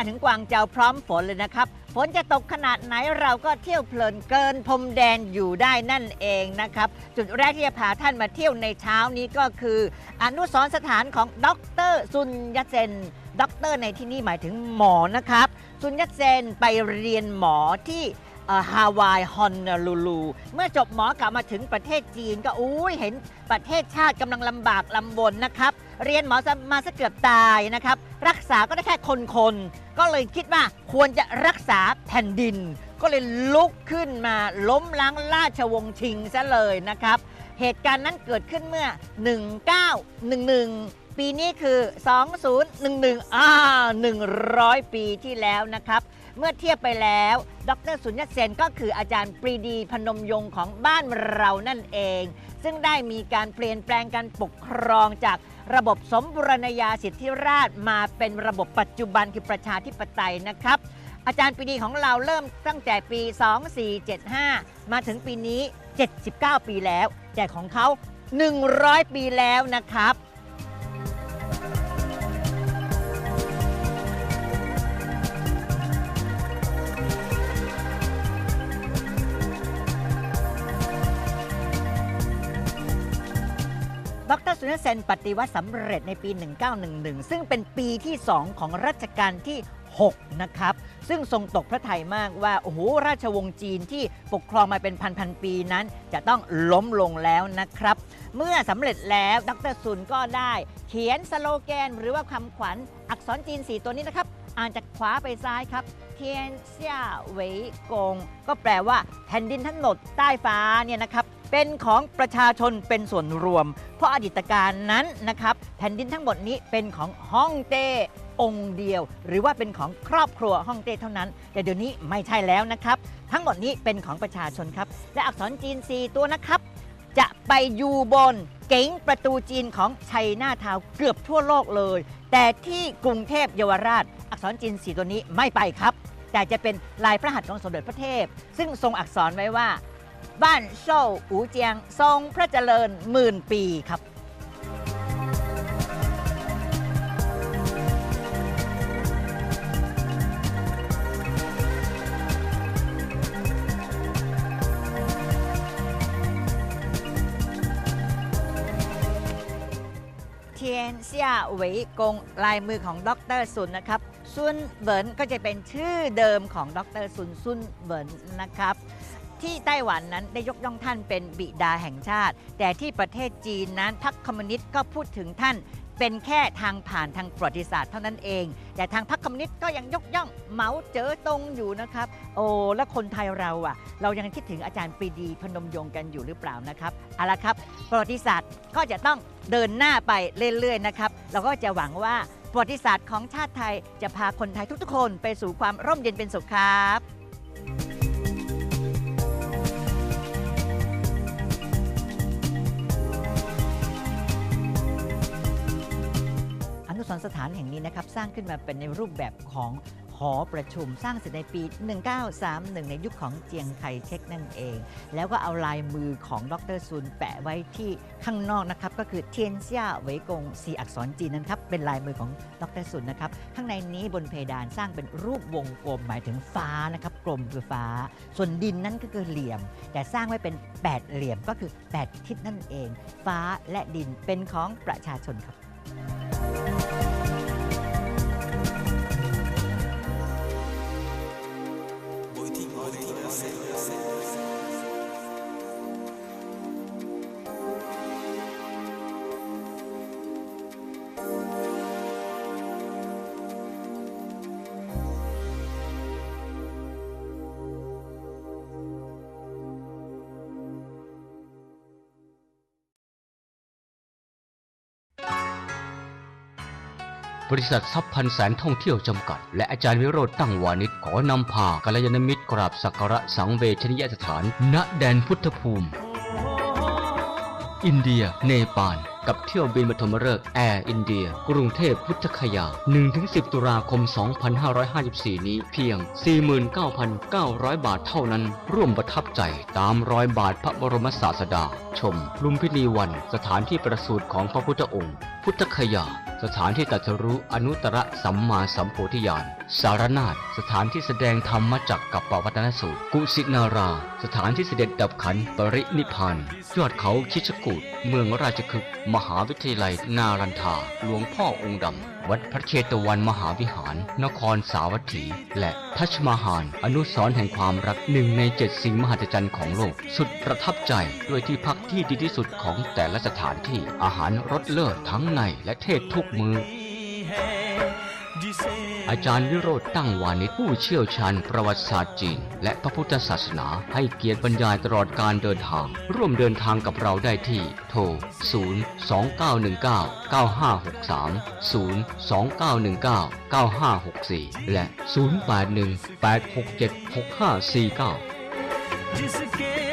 มาถึงกวางเจาพร้อมฝนเลยนะครับ ฝนจะตกขนาดไหนเราก็เที่ยวเพลินเกินพรมแดนอยู่ได้นั่นเองนะครับ จุดแรกที่จะพาท่านมาเที่ยวในเช้านี้ก็คือ อนุสรณ์สถานของดรซุนยัตเซนด็อกเตอร์ในที่นี่หมายถึงหมอนะครับ ซุนยัตเซนไปเรียนหมอที่ฮาวายฮอนลูลู เมื่อจบหมอกลับมาถึงประเทศจีนก็อุ้ยเห็นประเทศชาติกำลังลำบากลำบนนะครับ เรียนหมอมาซะเกือบตายนะครับ รักษาก็ได้แค่คนคน ก็เลยคิดว่าควรจะรักษาแผ่นดิน ก็เลยลุกขึ้นมาล้มล้างราชวงศ์ชิงซะเลยนะครับ เหตุการณ์นั้นเกิดขึ้นเมื่อ 1911ปีนี้คือ 2011 อ่า 100 ปีที่แล้วนะครับ เมื่อเทียบไปแล้ว ดรสุญญเซนก็คืออาจารย์ปรีดีพนมยงค์ของบ้านเรานั่นเอง ซึ่งได้มีการเปลี่ยนแปลงการปกครองจากระบบสมบูรณาญาสิทธิราชมาเป็นระบบปัจจุบันคือประชาธิปไตยนะครับ อาจารย์ปรีดีของเราเริ่มตั้งแต่ปี 2475 มาถึงปีนี้ 79 ปีแล้ว แต่ของเขา 100 ปีแล้วนะครับ ดรสุนทรเซนปฏิวัติสำเร็จในปี 1911 ซึ่งเป็นปีที่ 2 ของรัชกาลที่ 6 นะครับ ซึ่งทรงตกพระทัยมากว่า โอ้โห ราชวงศ์จีนที่ปกครองมาเป็นพันๆปีนั้น จะต้องล้มลงแล้วนะครับ เมื่อสำเร็จแล้วดรซุนก็ได้ เขียนสโลแกน หรือว่าคำขวัญอักษรจีน 4 ตัวนี้นะครับ อ่านจากขวาไปซ้ายครับเทียนเซี่ยเวยกง ก็แปลว่าแผ่นดินทั้งหมดใต้ฟ้าเนี่ยนะครับ เป็นของประชาชนเป็นส่วนรวม เพราะอดีตการนั้นนะครับ แผ่นดินทั้งหมดนี้เป็นของฮ่องเต้องค์เดียว หรือว่าเป็นของครอบครัวฮ่องเต้เท่านั้น แต่เดี๋ยวนี้ไม่ใช่แล้วนะครับ ทั้งหมดนี้เป็นของประชาชนครับ และอักษรจีน 4 ตัวนะครับ จะไปอยู่บนเก๋งประตูจีนของชัยนาทาวเกือบทั่วโลกเลย แต่ที่กรุงเทพเยาวราช อักษรจีน 4 ตัวนี้ไม่ไปครับ แต่จะเป็นลายพระหัตถ์ของสมเด็จพระเทพ ซึ่งทรงอักษรไว้ว่า บ้านโซ่อูเจียง ทรงพระเจริญหมื่นปีครับ เทียนเซียเหวยกงลายมือของดรซุนนะครับ ซุนเหวินก็จะเป็นชื่อเดิมของดรซุนซุนเหวินนะครับ ที่ไต้หวันนั้นได้ยกย่องท่านเป็นบิดาแห่งชาติ แต่ที่ประเทศจีนนั้นพรรคคอมมิวนิสต์ก็พูดถึงท่านเป็นแค่ทางผ่านทางประวัติศาสตร์เท่านั้นเอง แต่ทางพรรคคอมมิวนิสต์ก็ยังยกย่องเหมาเจ๋อตงอยู่นะครับ โอ้แล้วคนไทยเราอะ เรายังคิดถึงอาจารย์ปรีดีพนมยงค์กันอยู่หรือเปล่านะครับเอาละครับ ประวัติศาสตร์ก็จะต้องเดินหน้าไปเรื่อยๆนะครับเราก็จะหวังว่าประวัติศาสตร์ของชาติไทยจะพาคนไทยทุกๆคนไปสู่ความร่มเย็นเป็นสุขครับ อนุสรสถานแห่งนี้นะครับสร้างขึ้นมาเป็นในรูปแบบของหอประชุมสร้างเสร็จในปี 1931 ในยุคของเจียงไคเชกนั่นเอง แล้วก็เอาลายมือของดรซุนแปะไว้ที่ข้างนอกนะครับ ก็คือเทียนเซียเหวยกงสีอักษรจีนนั้นครับ เป็นลายมือของดรซุนนะครับ ข้างในนี้บนเพดานสร้างเป็นรูปวงกลมหมายถึงฟ้านะครับ กลมคือฟ้า ส่วนดินนั่นก็คือเหลี่ยม แต่สร้างไว้เป็น 8 เหลี่ยมก็คือ 8 ทิศนั่นเอง ฟ้าและดินเป็นของประชาชนครับ บริษัททรัพย์พันแสนท่องเที่ยวจำกัด และอาจารย์วิโรธตั้งวานิชขอนำพากัลยาณมิตรกราบสักการะสังเวชนียสถาน ณแดนพุทธภูมิ อินเดีย เนปาลกับเที่ยวบินปฐมฤกษ์แอร์อินเดีย กรุงเทพพุทธคยา 1-10 ตุลาคม 2554 นี้เพียง 49,900 บาทเท่านั้น ร่วมประทับใจตามรอยบาทพระบรมศาสดา ชม ลุมพินีวัน สถานที่ประสูติของพระพุทธองค์พุทธคยา สถานที่ตัจรู้อนุตตรสัมมาสัมโพธิญาณ สารนาฏสถานที่แสดงธรรมจักกับปวัตนสูตร กุสินารา สถานที่เสด็จดับขันปรินิพพานยอดเขาคิชกูดเมืองราชคฤห์มหาวิทยาลัยนารันทา หลวงพ่อองค์ดำ วัดพระเชตวันมหาวิหาร นครสาวัตถี และทัชมาฮานอนุสรแห่งความรักหนึ่งในเจ็ดสิ่งมหัศจรรย์ของโลก สุดประทับใจด้วยที่พักที่ดีที่สุดของแต่ละสถานที่อาหารรสเลิศทั้งในและเทศทุกมือ อาจารย์วิโรธตั้งวานิชผู้เชี่ยวชาญประวัติศาสตร์จีน และพระพุทธศาสนาให้เกียรติบรรยายตลอดการเดินทาง ร่วมเดินทางกับเราได้ที่ โทร 0 2 9 1 9 9 5 6 3 0 2 9 1 9 9 5 6 4 และ 0 8 1 8 6 7 6 5 4 9